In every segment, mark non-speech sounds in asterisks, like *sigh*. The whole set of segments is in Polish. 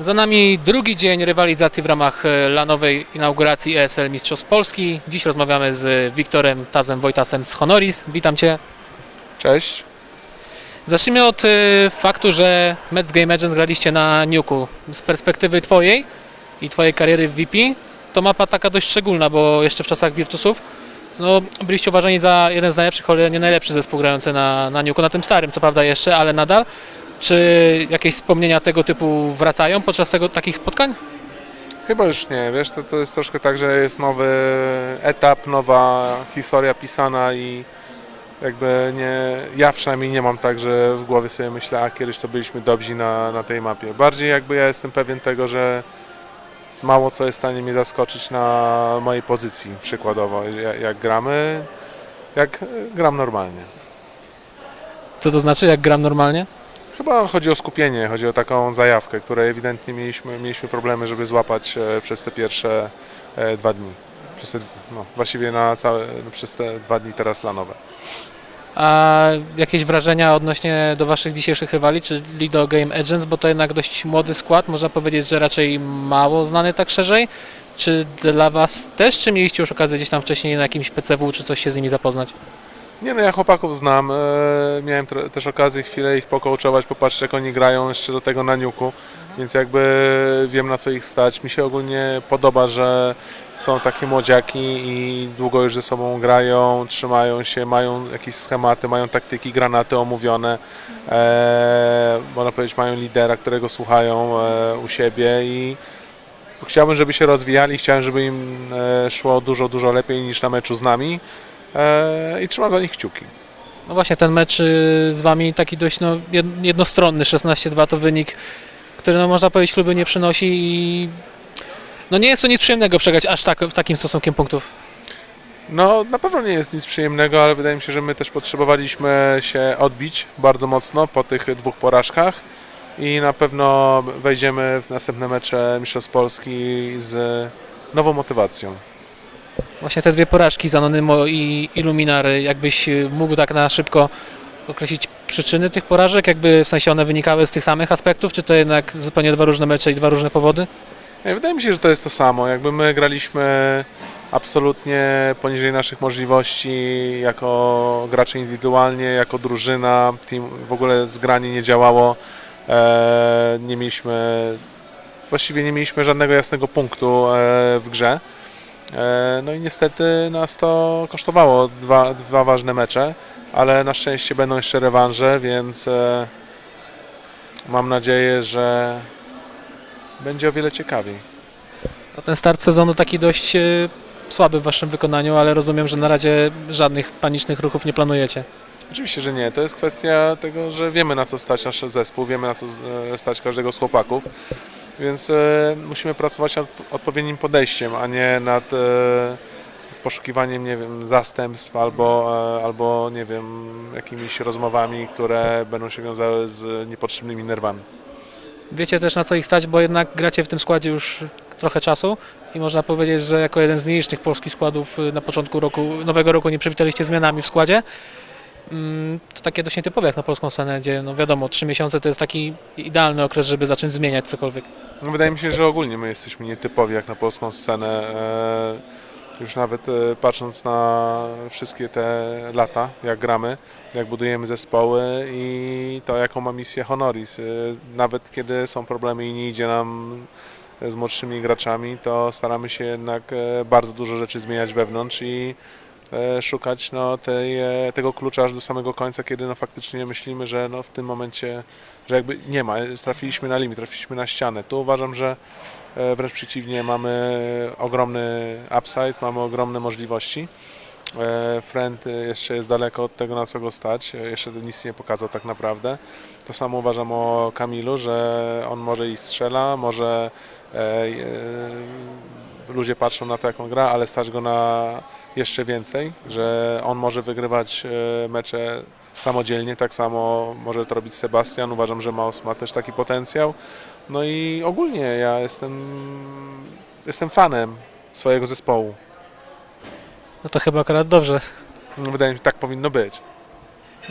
Za nami drugi dzień rywalizacji w ramach e, lanowej inauguracji ESL Mistrzostw Polski. Dziś rozmawiamy z Wiktorem Tazem Wojtasem z Honoris. Witam Cię. Cześć. Zacznijmy od e, faktu, że Mets Game Agents graliście na Nuku. Z perspektywy Twojej i Twojej kariery w VP to mapa taka dość szczególna, bo jeszcze w czasach Virtusów no, byliście uważani za jeden z najlepszych, ale nie najlepszy zespół grający na, na Nuku, na tym starym co prawda jeszcze, ale nadal. Czy jakieś wspomnienia tego typu wracają podczas tego, takich spotkań? Chyba już nie, wiesz, to, to jest troszkę tak, że jest nowy etap, nowa historia pisana i jakby nie, ja przynajmniej nie mam tak, że w głowie sobie myślę, a kiedyś to byliśmy dobrzy na, na tej mapie. Bardziej jakby ja jestem pewien tego, że mało co jest w stanie mnie zaskoczyć na mojej pozycji przykładowo, jak, jak gramy, jak gram normalnie. Co to znaczy, jak gram normalnie? Chyba chodzi o skupienie, chodzi o taką zajawkę, której ewidentnie mieliśmy, mieliśmy problemy, żeby złapać e, przez te pierwsze e, dwa dni. Przez te, no, właściwie na całe, no, przez te dwa dni teraz lanowe. A jakieś wrażenia odnośnie do Waszych dzisiejszych rywali, czyli do Game Agents, bo to jednak dość młody skład, można powiedzieć, że raczej mało znany tak szerzej. Czy dla Was też, czy mieliście już okazję gdzieś tam wcześniej na jakimś PCW, czy coś się z nimi zapoznać? Nie no, ja chłopaków znam, e, miałem też okazję chwilę ich pokołczować, popatrzeć jak oni grają jeszcze do tego na niuku, więc jakby wiem na co ich stać. Mi się ogólnie podoba, że są takie młodziaki i długo już ze sobą grają, trzymają się, mają jakieś schematy, mają taktyki, granaty omówione. E, można powiedzieć, mają lidera, którego słuchają e, u siebie i chciałbym, żeby się rozwijali, chciałem, żeby im e, szło dużo, dużo lepiej niż na meczu z nami i trzymam za nich kciuki. No właśnie ten mecz y, z Wami taki dość no, jed- jednostronny, 16-2 to wynik, który no, można powiedzieć kluby nie przynosi i no nie jest to nic przyjemnego przegrać aż tak, w takim stosunkiem punktów. No, na pewno nie jest nic przyjemnego, ale wydaje mi się, że my też potrzebowaliśmy się odbić bardzo mocno po tych dwóch porażkach i na pewno wejdziemy w następne mecze Mistrzostw Polski z nową motywacją. Właśnie te dwie porażki z Anonymo i Illuminary, jakbyś y, mógł tak na szybko określić przyczyny tych porażek, jakby w sensie one wynikały z tych samych aspektów, czy to jednak zupełnie dwa różne mecze i dwa różne powody? Wydaje mi się, że to jest to samo. Jakby my graliśmy absolutnie poniżej naszych możliwości jako gracze indywidualnie, jako drużyna. Team, w ogóle zgranie nie działało. E, nie mieliśmy, właściwie nie mieliśmy żadnego jasnego punktu e, w grze. E, no i niestety nas to kosztowało dwa, dwa ważne mecze, ale na szczęście będą jeszcze rewanże, więc e, mam nadzieję, że będzie o wiele ciekawiej. No, ten start sezonu taki dość y, słaby w waszym wykonaniu, ale rozumiem, że na razie żadnych panicznych ruchów nie planujecie. Oczywiście, że nie. To jest kwestia tego, że wiemy na co stać nasz zespół, wiemy na co e, stać każdego z chłopaków, więc e, musimy pracować nad odpowiednim podejściem, a nie nad e, poszukiwaniem, nie wiem, zastępstw albo, e, albo nie wiem, jakimiś rozmowami, które będą się wiązały z niepotrzebnymi nerwami. Wiecie też na co ich stać, bo jednak gracie w tym składzie już trochę czasu i można powiedzieć, że jako jeden z nielicznych polskich składów na początku roku, nowego roku nie przywitaliście zmianami w składzie. Mm, To takie dość nietypowe jak na polską scenę, gdzie no wiadomo, trzy miesiące to jest taki idealny okres, żeby zacząć zmieniać cokolwiek. No, wydaje mi się, że ogólnie my jesteśmy nietypowi jak na polską scenę. E, Już nawet e, patrząc na wszystkie te lata, jak gramy, jak budujemy zespoły i to, jaką ma misję Honoris. E, Nawet kiedy są problemy i nie idzie nam z młodszymi graczami, to staramy się jednak bardzo dużo rzeczy zmieniać wewnątrz i szukać no, tej, e, tego klucza aż do samego końca, kiedy no, faktycznie myślimy, że no, w tym momencie że jakby nie ma, trafiliśmy na limit, trafiliśmy na ścianę. Tu uważam, że e, wręcz przeciwnie, mamy ogromny upside, mamy ogromne możliwości. E, Friend e, jeszcze jest daleko od tego, na co go stać, e, jeszcze nic nie pokazał tak naprawdę. To samo uważam o Kamilu, że on może i strzela, może e, e, ludzie patrzą na to, jak on gra, ale stać go na jeszcze więcej, że on może wygrywać e, mecze samodzielnie, tak samo może to robić Sebastian. Uważam, że Maus ma też taki potencjał. No i ogólnie ja jestem, jestem fanem swojego zespołu. No to chyba akurat dobrze. Wydaje mi się, tak powinno być.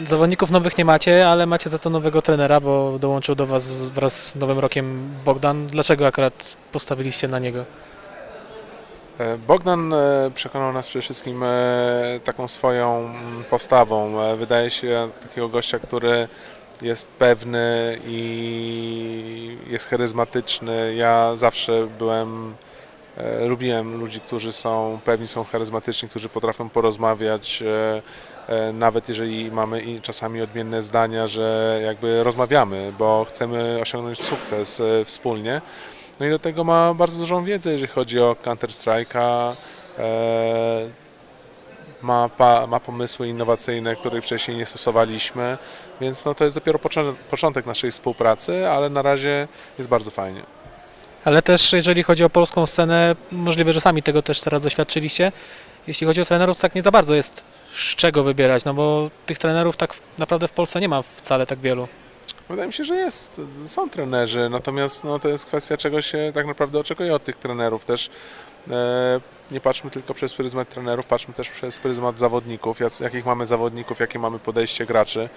Zawodników nowych nie macie, ale macie za to nowego trenera, bo dołączył do Was wraz z nowym rokiem Bogdan. Dlaczego akurat postawiliście na niego? E, Bogdan e, przekonał nas przede wszystkim e, taką swoją postawą. Wydaje się takiego gościa, który jest pewny i jest charyzmatyczny. Ja zawsze byłem, lubiłem ludzi, którzy są pewni, są charyzmatyczni, którzy potrafią porozmawiać, nawet jeżeli mamy czasami odmienne zdania, że jakby rozmawiamy, bo chcemy osiągnąć sukces wspólnie. No i do tego ma bardzo dużą wiedzę, jeżeli chodzi o Counter-Strike'a. E, ma, ma pomysły innowacyjne, których wcześniej nie stosowaliśmy, więc no, to jest dopiero początek naszej współpracy, ale na razie jest bardzo fajnie. Ale też jeżeli chodzi o polską scenę, możliwe, że sami tego też teraz doświadczyliście. Jeśli chodzi o trenerów, tak nie za bardzo jest z czego wybierać, no bo tych trenerów tak naprawdę w Polsce nie ma wcale tak wielu. Wydaje mi się, że jest, są trenerzy, natomiast no, to jest kwestia czego się tak naprawdę oczekuje od tych trenerów też. E, nie patrzmy tylko przez pryzmat trenerów, patrzmy też przez pryzmat zawodników, jac- jakich mamy zawodników, jakie mamy podejście graczy.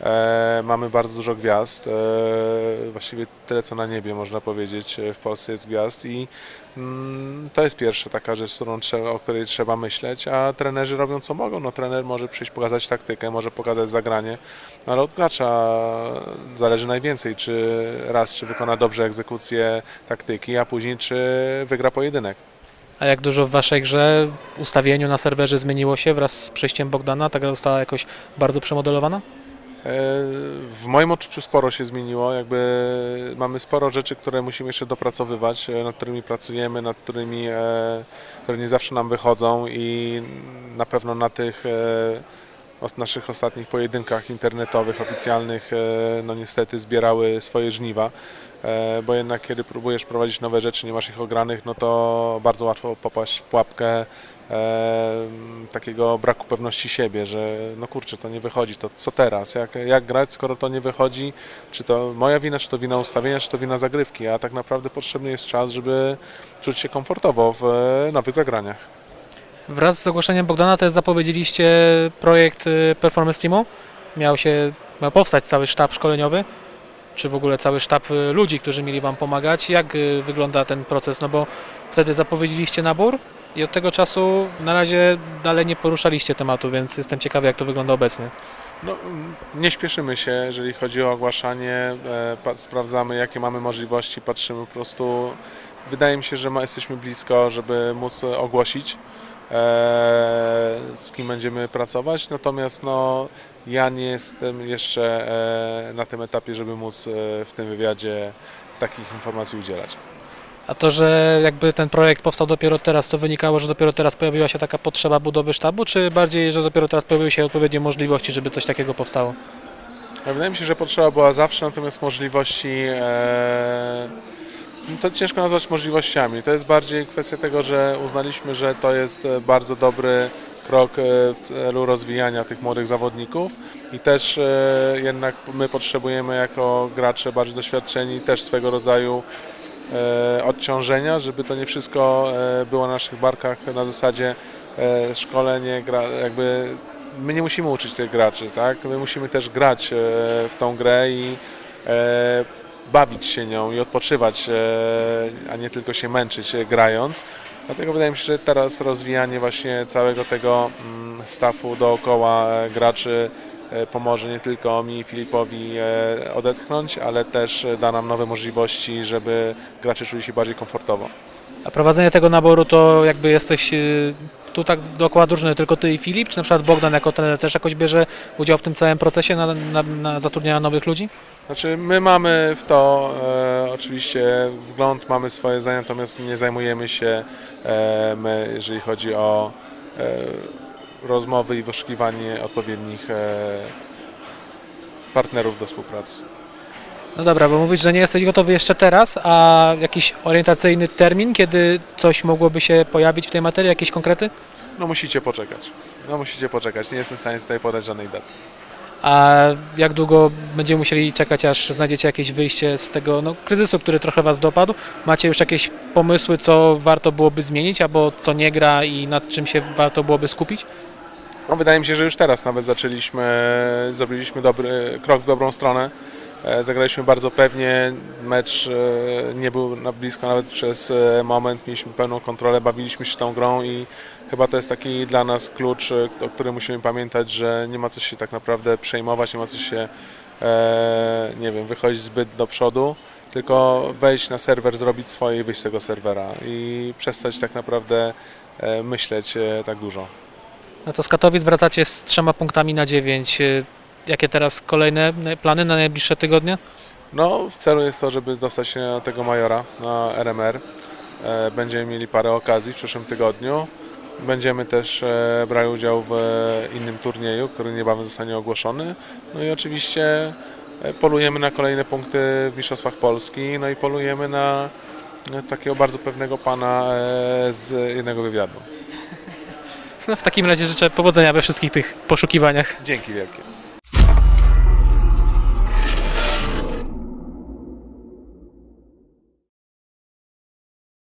E, mamy bardzo dużo gwiazd, e, właściwie tyle co na niebie można powiedzieć, e, w Polsce jest gwiazd i mm, to jest pierwsza taka rzecz, trzeba, o której trzeba myśleć, a trenerzy robią co mogą. No, trener może przyjść pokazać taktykę, może pokazać zagranie, no, ale od gracza zależy najwięcej, czy raz, czy wykona dobrze egzekucję taktyki, a później czy wygra pojedynek. A jak dużo w Waszej grze, ustawieniu na serwerze zmieniło się wraz z przejściem Bogdana? Ta gra została jakoś bardzo przemodelowana? E, W moim odczuciu sporo się zmieniło, jakby mamy sporo rzeczy, które musimy jeszcze dopracowywać, e, nad którymi pracujemy, nad którymi, e, które nie zawsze nam wychodzą i na pewno na tych os- naszych ostatnich pojedynkach internetowych, oficjalnych, e, no niestety zbierały swoje żniwa, e, bo jednak kiedy próbujesz prowadzić nowe rzeczy, nie masz ich ogranych, no to bardzo łatwo popaść w pułapkę e, takiego braku pewności siebie, że no kurczę, to nie wychodzi, to co teraz? Jak, jak grać, skoro to nie wychodzi? Czy to moja wina, czy to wina ustawienia, czy to wina zagrywki? A tak naprawdę potrzebny jest czas, żeby czuć się komfortowo w nowych zagraniach. Wraz z ogłoszeniem Bogdana też zapowiedzieliście projekt y, Performance Teamu. Miał się, miał powstać cały sztab szkoleniowy, czy w ogóle cały sztab y, ludzi, którzy mieli Wam pomagać. Jak y, wygląda ten proces? No bo wtedy zapowiedzieliście nabór i od tego czasu na razie dalej nie poruszaliście tematu, więc jestem ciekawy, jak to wygląda obecnie. No, mm, nie śpieszymy się, jeżeli chodzi o ogłaszanie, e, sprawdzamy jakie mamy możliwości, patrzymy po prostu. Wydaje mi się, że jesteśmy blisko, żeby móc ogłosić, z kim będziemy pracować, natomiast no, ja nie jestem jeszcze e, na tym etapie, żeby móc e, w tym wywiadzie takich informacji udzielać. A to, że jakby ten projekt powstał dopiero teraz, to wynikało, że dopiero teraz pojawiła się taka potrzeba budowy sztabu, czy bardziej, że dopiero teraz pojawiły się odpowiednie możliwości, żeby coś takiego powstało? Wydaje mi się, że potrzeba była zawsze, natomiast możliwości. E, to ciężko nazwać możliwościami. To jest bardziej kwestia tego, że uznaliśmy, że to jest e, bardzo dobry krok e, w celu rozwijania tych młodych zawodników i też e, jednak my potrzebujemy jako gracze bardziej doświadczeni też swego rodzaju odciążenia, żeby to nie wszystko było na naszych barkach na zasadzie szkolenie, jakby my nie musimy uczyć tych graczy, tak? My musimy też grać w tą grę i bawić się nią i odpoczywać, e, a nie tylko się męczyć e, grając. Dlatego wydaje mi się, że teraz rozwijanie właśnie całego tego mm, stafu dookoła e, graczy pomoże nie tylko mi Filipowi odetchnąć, ale też da nam nowe możliwości, żeby gracze czuli się bardziej komfortowo. A prowadzenie tego naboru to jakby jesteś tu tak dookoła drużyny, tylko ty i Filip, czy na przykład Bogdan jako trener też jakoś bierze udział w tym całym procesie na, na, na zatrudniania nowych ludzi? Znaczy, my mamy w to e, oczywiście wgląd, mamy swoje zdania, natomiast nie zajmujemy się e, my, jeżeli chodzi o e, rozmowy i wyszukiwanie odpowiednich e, partnerów do współpracy. No dobra, bo mówisz, że nie jesteś gotowy jeszcze teraz, a jakiś orientacyjny termin, kiedy coś mogłoby się pojawić w tej materii, jakieś konkrety? No musicie poczekać. No musicie poczekać. Nie jestem w stanie tutaj podać żadnej daty. A jak długo będziemy musieli czekać, aż znajdziecie jakieś wyjście z tego no, kryzysu, który trochę Was dopadł? Macie już jakieś pomysły, co warto byłoby zmienić, albo co nie gra i nad czym się warto byłoby skupić? No, wydaje mi się, że już teraz nawet zaczęliśmy, zrobiliśmy dobry krok w dobrą stronę. E, Zagraliśmy bardzo pewnie, mecz e, nie był na blisko nawet przez e, moment, mieliśmy pełną kontrolę, bawiliśmy się tą grą i chyba to jest taki dla nas klucz, e, o którym musimy pamiętać, że nie ma co się tak naprawdę przejmować, nie ma co się, e, nie wiem, wychodzić zbyt do przodu, tylko wejść na serwer, zrobić swoje i wyjść z tego serwera i przestać tak naprawdę e, myśleć e, tak dużo. No to z Katowic wracacie z trzema punktami na dziewięć. Y, Jakie teraz kolejne plany na najbliższe tygodnie? No, w celu jest to, żeby dostać się na tego majora, na RMR. E, Będziemy mieli parę okazji w przyszłym tygodniu. Będziemy też e, brali udział w e, innym turnieju, który niebawem zostanie ogłoszony. No i oczywiście e, polujemy na kolejne punkty w Mistrzostwach Polski, no i polujemy na takiego bardzo pewnego pana z jednego wywiadu. *laughs* No w takim razie życzę powodzenia we wszystkich tych poszukiwaniach. Dzięki wielkie.